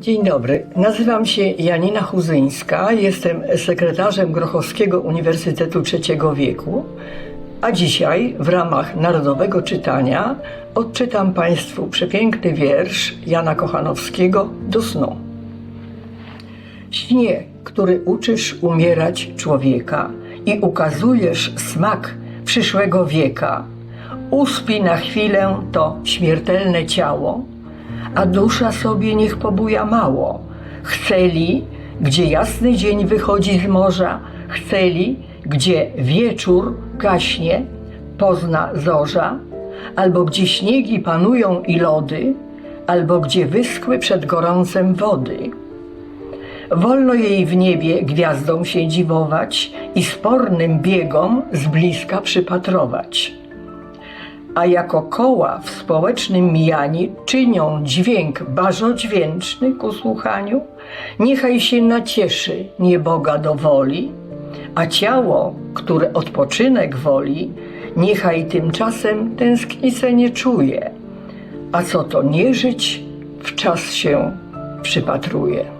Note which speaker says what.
Speaker 1: Dzień dobry, nazywam się Janina Chuzyńska, jestem sekretarzem Grochowskiego Uniwersytetu Trzeciego Wieku, a dzisiaj w ramach Narodowego Czytania odczytam Państwu przepiękny wiersz Jana Kochanowskiego do snu. Śnie, który uczysz umierać człowieka i ukazujesz smak przyszłego wieka, uspi na chwilę to śmiertelne ciało, a dusza sobie niech pobuja mało. Chceli, gdzie jasny dzień wychodzi z morza, chceli, gdzie wieczór gaśnie, pozna zorza, albo gdzie śniegi panują i lody, albo gdzie wyschły przed gorącem wody. Wolno jej w niebie gwiazdom się dziwować i spornym biegom z bliska przypatrować. A jako koła w społecznym mijaniu czynią dźwięk bażodźwięczny ku słuchaniu, niechaj się nacieszy nieboga do woli, a ciało, które odpoczynek woli, niechaj tymczasem tęsknicę nie czuje, a co to nie żyć, w czas się przypatruje.